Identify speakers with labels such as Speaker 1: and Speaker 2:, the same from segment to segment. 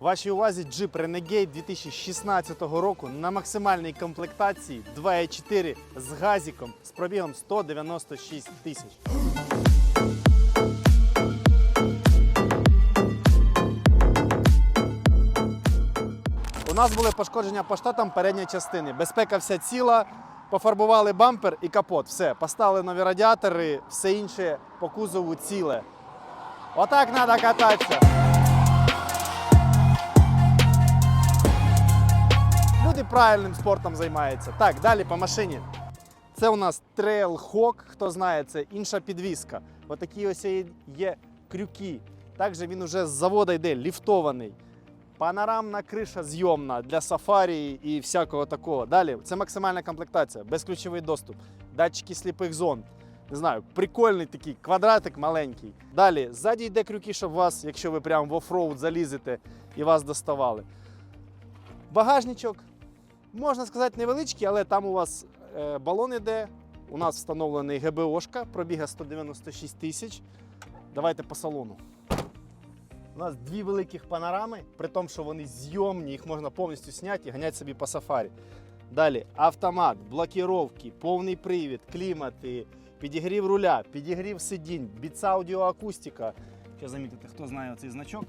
Speaker 1: Вашій увазі Jeep Renegade 2016 року на максимальній комплектації 2.4 з газиком з пробігом 196 тисяч. У нас були пошкодження по штатам передньої частини. Безпека вся ціла. Пофарбували бампер і капот. Все, поставили нові радіатори, все інше по кузову ціле. Отак треба кататися. Правильним спортом займаються. Так, далі по машині. Це у нас Trailhawk, хто знає, це інша підвіска. Отакі ось є крюки. Також він уже з заводу йде ліфтований. Панорамна криша зйомна для сафарі і всякого такого. Далі це максимальна комплектація, безключовий доступ, датчики сліпих зон. Не знаю, прикольний такий квадратик маленький. Далі, ззаді йде крюки, щоб вас, якщо ви прямо в офроуд залізете і вас доставали. Багажничок, можна сказати, невеличкий, але там у вас е, балон іде. У нас встановлений ГБОшка, пробіга 196 тисяч. Давайте по салону. У нас дві великих панорами, при тому, що вони зйомні, їх можна повністю зняти і ганяти собі по сафарі. Далі автомат, блокіровки, повний привід, клімати, підігрів руля, підігрів сидінь, біц аудіоакустика. Що замітите, хто знає цей значок?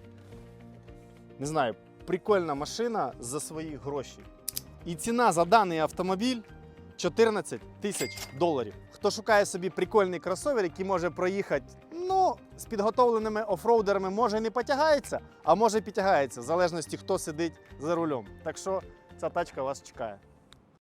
Speaker 1: Не знаю, прикольна машина за свої гроші. І ціна за даний автомобіль 14 тисяч доларів. Хто шукає собі прикольний кросовер, який може проїхати, ну, з підготовленими офроудерами, може не потягається, а може підтягається, в залежності, хто сидить за рулем. Так що ця тачка вас чекає.